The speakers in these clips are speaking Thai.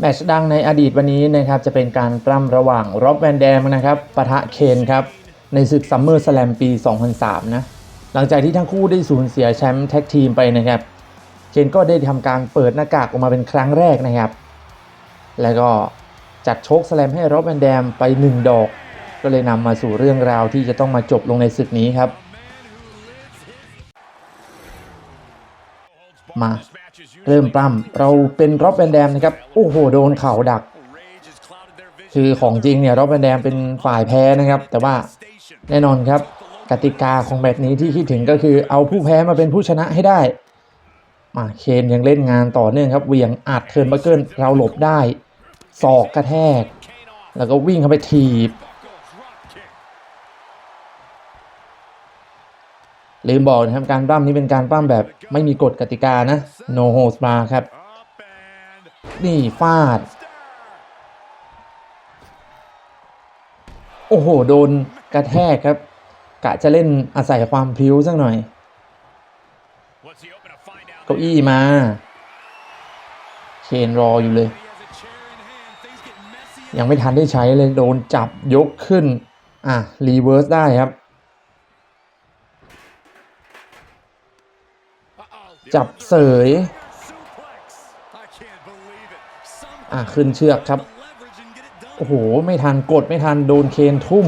แมตช์ดังในอดีตวันนี้นะครับจะเป็นการปล้ำระหว่างร็อบแวนแดมนะครับปะทะเคนครับในศึกซัมเมอร์สแลมปี 2003 นะ หลังจากที่ทั้งคู่ได้สูญเสียแชมป์แท็กทีมไปนะครับ เคนก็ได้ทำการเปิดหน้ากากออกมาเป็นครั้งแรกนะครับ แล้วก็จัดโชคสแลมให้ร็อบแวนแดมไป 1 ดอก ก็เลยนำมาสู่เรื่องราวที่จะต้องมาจบลงในศึกนี้ครับ มาเริ่มปล้ำเราเป็นร็อบแวนแดมนะครับโอ้โหโดนเข่าดัก คือของจริงเนี่ยร็อบแวนแดมเป็นฝ่ายแพ้นะครับ แต่ว่าแน่นอนครับกติกาของแมตช์นี้ที่คิดถึงก็คือเอาผู้แพ้มาเป็นผู้ชนะให้ได้มาเคนยังเล่นงานต่อเนื่องครับเวียงอัดเทิร์นบัคเกิลเราหลบได้ศอกกระแทก แล้วก็วิ่งเข้าไปถีบ ลืมบอกนะครับการปล้ำนี้เป็นการปล้ำแบบไม่มีกฎกติกานะ no holds bar ครับ นี่ฟาด โอ้โห โดนกระแทกครับ กะจะเล่นอาศัยความพลิ้วสักหน่อยเก้าอี้มาเคนรออยู่เลย ยังไม่ทันได้ใช้เลย โดนจับยกขึ้น อะ รีเวิร์สได้ครับ จับเสยอะขึ้นเชือกครับ โอ้โห ไม่ทันกดไม่ทันโดนเคนทุ่ม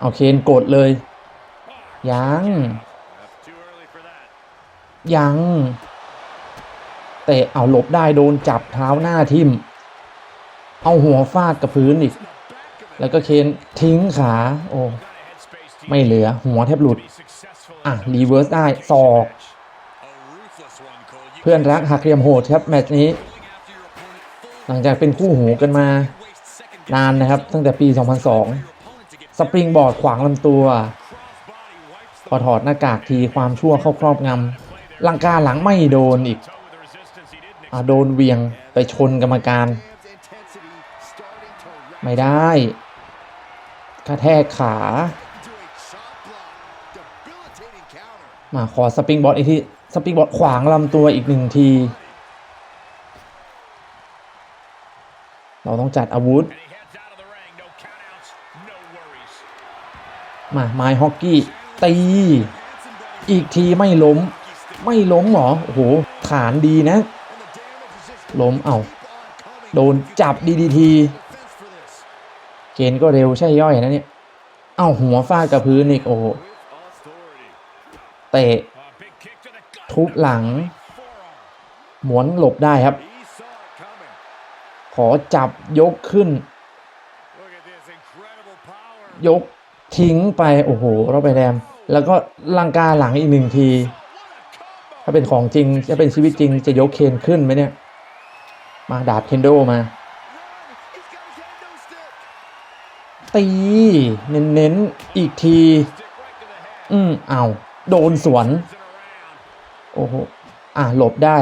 เอาเคนกดเลย ยัง ยังเตะเอาหลบได้โดนจับเท้าหน้าทิ่มเอาหัวฟาดกับพื้นอีก แล้วก็เคนทิ้งขา โอ้ ไม่เหลือหัวแทบหลุด อะรีเวิร์สได้ศอก เพื่อนรักหักเหลี่ยมโหดครับแมตช์นี้ หลังจากเป็นคู่หูกันมานานนะครับ ตั้งแต่ปี 2002 สปริงบอร์ดขวางลำตัว พอถอดหน้ากากทีความชั่วเข้าครอบงำลังกาหลังไม่โดนอีกอโดนเวียงไปชนกรรมการ ไม่ได้กระแทกขา มาขอสปริงบอร์ดอีกทีสปริงบอร์ดขวางลำตัวอีกหนึ่งที เราต้องจัดอาวุธ มาไม้ฮอกกี้ตี อีกทีไม่ล้ม ไม่ล้มหรอ โอ้โห ขานดีนะ ล้มเอาโดนจับดีดีที เกณฑ์ก็เร็วใช่ย่อยนะเนี่ย เอ้าหัวฟาดกับพื้นอีกโอ้ เตะ ทุบหลัง หมวนหลบได้ครับ ขอจับยกขึ้น ยกทิ้งไป โอ้โห เราไปแรม แล้วก็ลังกาหลังอีกหนึ่งที ถ้าเป็นของจริง จะเป็นชีวิตจริงจะยกเคนขึ้นไหมเนี่ย มาดาบเคนโดมาตี เน้นๆ อีกที อืม เอา โดนสวน โอ้โห อะหลบได้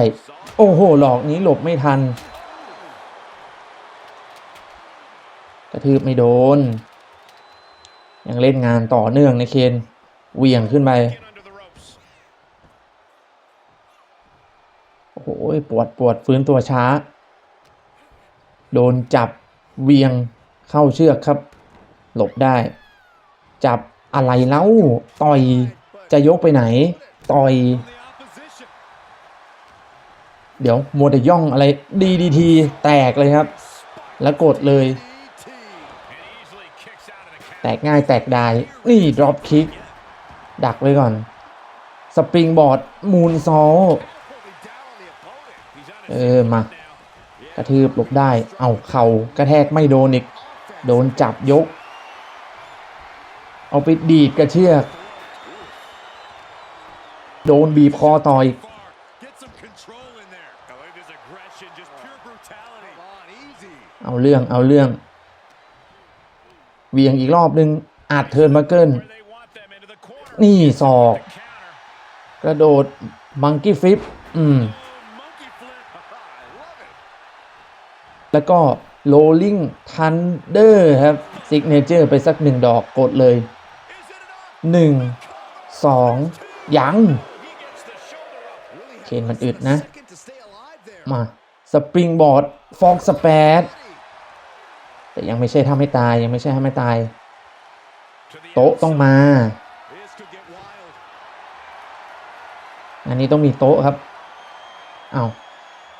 โอ้โห หลอกนี้หลบไม่ทัน กระทืบไม่โดน ยังเล่นงานต่อเนื่องในเคนเวียงขึ้นไป โอ้โห ปวดปวดฟื้นตัวช้า โดนจับเวียงเข้าเชือกครับ หลบได้ จับอะไรเล่าต่อย จะยกไปไหน ต่อย เดี๋ยวมัวแต่ย่องอะไรดีดีทีแตกเลยครับ แล้วกดเลย แตกง่ายแตกได้ นี่ดรอปคิก ดักไว้ก่อน สปริงบอร์ด มูนซอลเออ มากระทืบหลบได้ เอาเข่ากระแทกไม่โดนอีก โดนจับยก เอาไปดีดกระเชือก โดนบีบคอต่อยเอาเรื่องเอาเรื่องเวียงอีกรอบนึงอาจเทิร์นมาเกิลนี่ศอก กระโดดมังกี้ฟลิป อืม แล้วก็ Rolling Thunder ครับซิกเนเจอร์ไปสักหนึ่งดอกกดเลยหนึ่งสองยัง เคนมันอึดนะ มาสปริงบอร์ดฟอกสเปดแต่ยังไม่ใช่ทำให้ตายยังไม่ใช่ทำให้ตาย โต๊ะต้องมา อันนี้ต้องมีโต๊ะครับเอา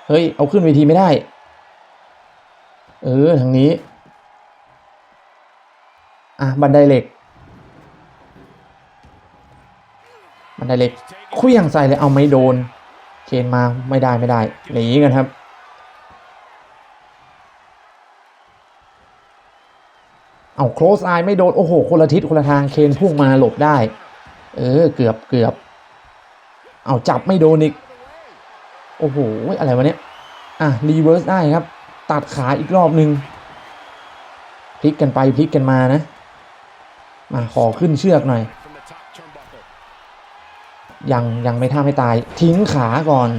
เฮ้ย เอาขึ้นเวทีไม่ได้ เออทางนี้ อะ บันไดเหล็ก บันไดเหล็กเคลื่องใส่เลยเอาไม่โดน นมาไม่ได้ไม่ได้ หนีกันครับ เอาโคลสไอไม่โดน โอ้โห คนละทิศคนละทางเคนพุ่งมาหลบได้ เออ เกือบเกือบ เอาจับไม่โดนอีก โอ้โห อะไรวะเนี่ยอะ รีเวิร์สได้ครับ ตัดขาอีกรอบหนึ่งพลิกกันไปพลิกกันมานะ มาขอขึ้นเชือกหน่อย ยังยังไม่ท่าไม่ตาย ทิ้งขาก่อน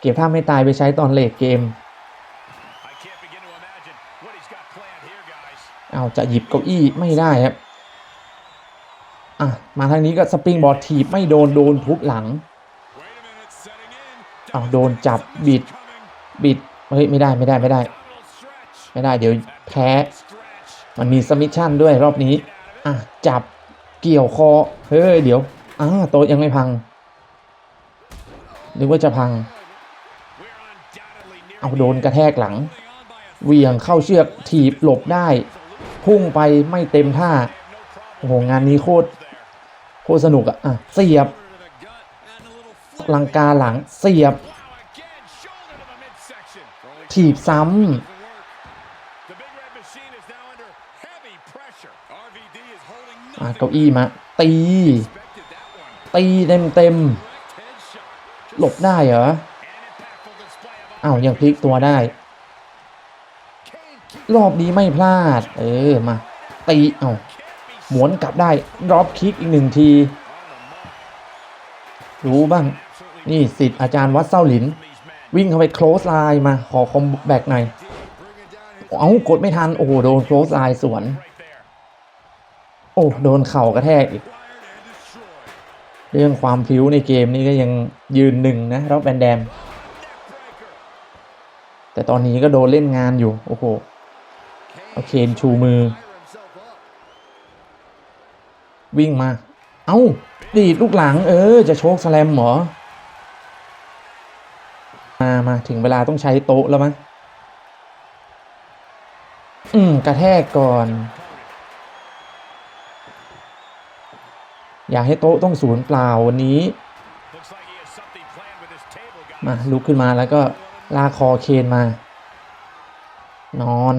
เก็บท่าไม่ตายไปใช้ตอนเลดเกม เอาจะหยิบเก้าอี้ไม่ได้ครับ อะ มาทางนี้ก็สปริงบอร์ดถีบไม่โดนโดนทุบหลังเอาโดนจับบิดบิดเฮ้ยไม่ได้ไม่ได้ไม่ได้ ไม่ได้เดี๋ยวแพ้ มันมีสมิชชั่นด้วยรอบนี้ อะจับเกี่ยวคอ เฮ้ย เดี๋ยวอ่าโต๊ะยังไม่พังนึกว่าจะพัง เอาโดนกระแทกหลังเหวี่ยงเข้าเชือกถีบหลบได้ พุ่งไปไม่เต็มท่า โอ้โห งานนี้โคตรโคตรสนุกอะอะ เสียบ ลังกาหลังเสียบ ถีบซ้ำ อะเก้าอี้มาตี ตีเต็มเต็มๆหลบได้เหรออ้าวยังพลิกตัวได้ รอบนี้ไม่พลาด เออมา ตีเอาหมุนกลับได้ดรอปคิกอีกหนึ่งที รู้บ้าง นี่สิทธิ์อาจารย์วัดเส้าหลิน วิ่งเข้าไป close line มาขอคอมแบกหน่อย เอากดไม่ทัน โอ้โหโดน close line สวน โอ้โดนเข่ากระแทกอีก เรื่องความพิ้วในเกมนี้ก็ยังยืนหนึ่งนะร็อบแวนแดม แต่ตอนนี้ก็โดนเล่นงานอยู่ โอ้โหโอเคนชูมือ วิ่งมา เอ้า ดีดลูกหลัง เออ จะโชคสแลมเหรอ มา มาถึงเวลาต้องใช้โต๊ะแล้วมั้ง อืม กระแทกก่อน อยากให้โต๊ะต้องศูนย์เปล่าวันนี้ มาลุกขึ้นมาแล้วก็ลากคอเคนมา นอน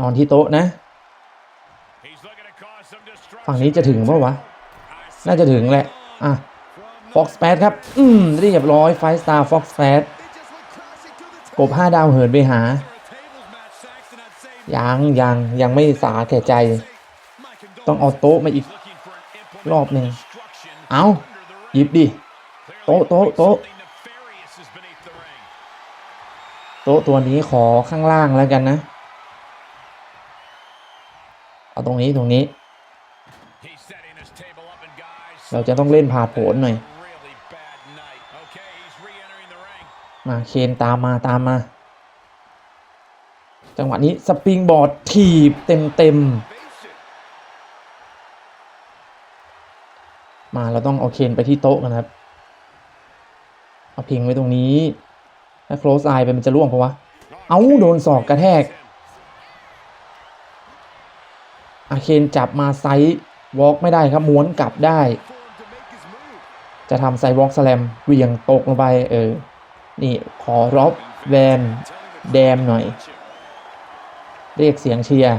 นอนที่โต๊ะนะ ฝั่งนี้จะถึงปะวะ น่าจะถึงแหละ อะฟ็อกซ์แปดครับ อืมเรียบร้อยไฟสตาร์ฟ็อกซ์แปดกบห้าดาวเหินไปหา ยังยังยังไม่สาแก่ใจ ต้องเอาโต๊ะมาอีกรอบหนึ่งเอาหยิบดิโต๊ะโต๊ะโต๊ะโต๊ะตัวนี้ขอข้างล่างแล้วกันนะ เอาตรงนี้ตรงนี้ เราจะต้องเล่นผ่าโผนหน่อย มาเคนตามมาตามมา จังหวะนี้สปริงบอร์ดถีบเต็มเต็มๆมาเราต้องเอาเคนไปที่โต๊ะกันครับ เอาพิงไว้ตรงนี้ ถ้า close eye ไปมันจะล่วงปะวะ เอาโดนศอกกระแทก อาเคนจับมาไซส์วอล์กไม่ได้ครับม้วนกลับได้ จะทำไซวอล์กสแลมเหวี่ยงตกลงไป เออ นี่ขอรอบแวนแดมหน่อย เรียกเสียงเชียร์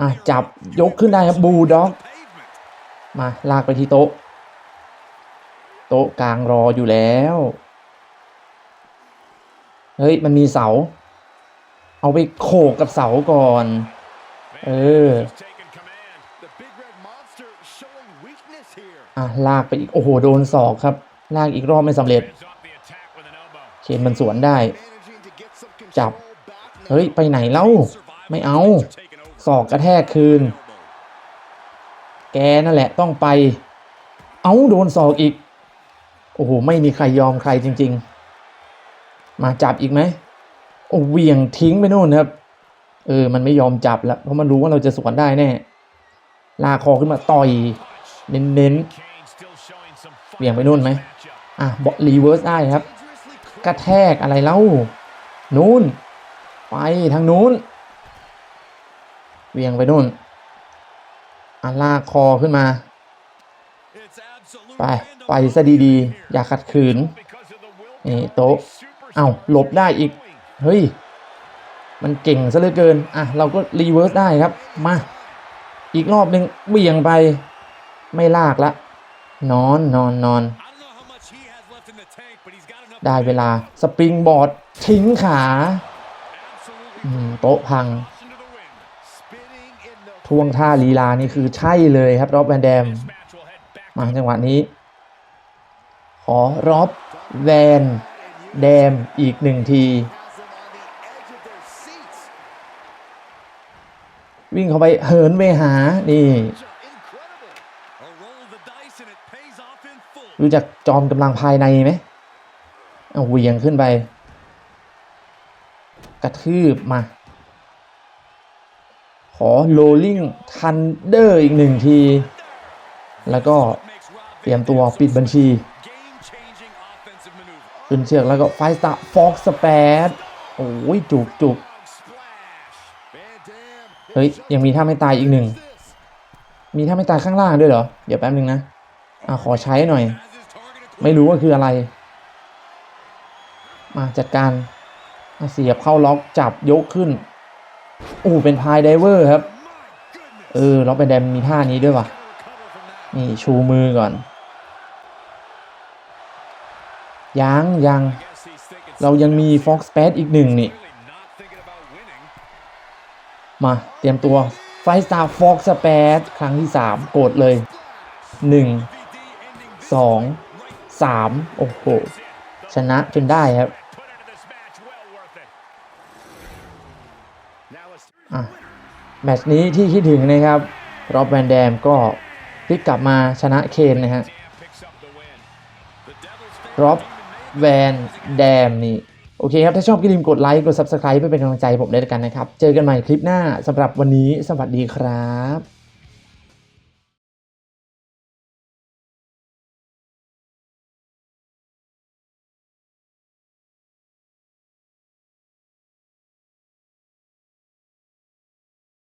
อะจับยกขึ้นได้ครับบูด็อก มาลากไปที่โต๊ะ โต๊ะกลางรออยู่แล้ว เฮ้ย มันมีเสา เอาไปโขกกับเสาก่อน เอออะลากไปอีก โอ้โห โดนศอกครับ ลากอีกรอบไม่สำเร็จเคนมันสวนได้ จับ เฮ้ย ไปไหนเล่า ไม่เอา ศอกกระแทกคืน แกนั่นแหละต้องไป เอาโดนศอกอีก โอ้โห ไม่มีใครยอมใครจริง ๆ มาจับอีกไหมโอ้เหวี่ยงทิ้งไปนู่นครับ เออ มันไม่ยอมจับแล้วเพราะมันรู้ว่าเราจะสวนได้แน่ ลาคอขึ้นมาต่อย เน้นๆเบี่ยงไปนู่นไหมอะบอรีเวิร์สได้ครับ กระแทกอะไรเล่า นู้น ไปทางนู้นเหวียงไปนู่นอะลากคอขึ้นมา ไป ไปไปซะซะดีดีๆ อย่าขัดขืนๆนี่นี่โต๊ะโต๊ะเอ้าเอ้าหหลลบบได้ได้อีอีกกเฮ้ย มันเก่งซะเหลือเกิน อะ เราก็รีเวิร์สได้ครับ มา อีกรอบหนึ่งเบี่ยงไป ไม่ลากละ นอนนอนนอน ได้ได้เวเวลาลาสปริงบอร์ด ทิ้งขาโต๊ะพังท่วงท่าลีลานี่คือใช่เลยครับรอบแวนแดม มาจังหวะนี้ ขอรอบแวนแดมอีกหนึ่งที วิ่งเข้าไปเหินไปหา นี่รู้จักจอมกำลังภายในไหมเอาเหวียงขึ้นไป กระทืบมา ขอโรลลิงทันเดอร์อีกหนึ่งที แล้วก็เตรียมตัวปิดบัญชีขึ้นเชือกแล้วก็ไฟสตาร์ฟอกสเปดโอ้ยจุกจุกเฮ้ย ยังมีท่าไม่ตายอีกหนึ่ง มีท่าไม่ตายข้างล่างด้วยเหรอ เดี๋ยวแป๊บนึงนะอะขอใช้หน่อย ไม่รู้ว่าคืออะไร มาจัดการ เสียบเข้าล็อกจับยกขึ้นอู้เป็นพายไดเวอร์ครับ เออล็อกเป็นแดมมีท่านี้ด้วยวะนี่ชูมือก่อนยังยังเรายังมี Fox p a d อีกหนึ่งนี่ มาเตรียมตัวไฟสตาร์ฟ็อกสเปซครั้งที่ 3 กดเลย 1 2 3 โอ้โห ชนะจนได้ครับ อะ แมตช์นี้ที่คิดถึงนะครับรอบแวนแดมก็พลิกกลับมาชนะเคนนะฮะรอบแวนแดมนี่โอเคครับ ถ้าชอบก็อย่าลืมกดไลค์ กด Subscribe เพื่อเป็นกำลังใจผมด้วยกันนะครับ เจอกันใหม่คลิปหน้าสำหรับวันนี้สวัสดีครับ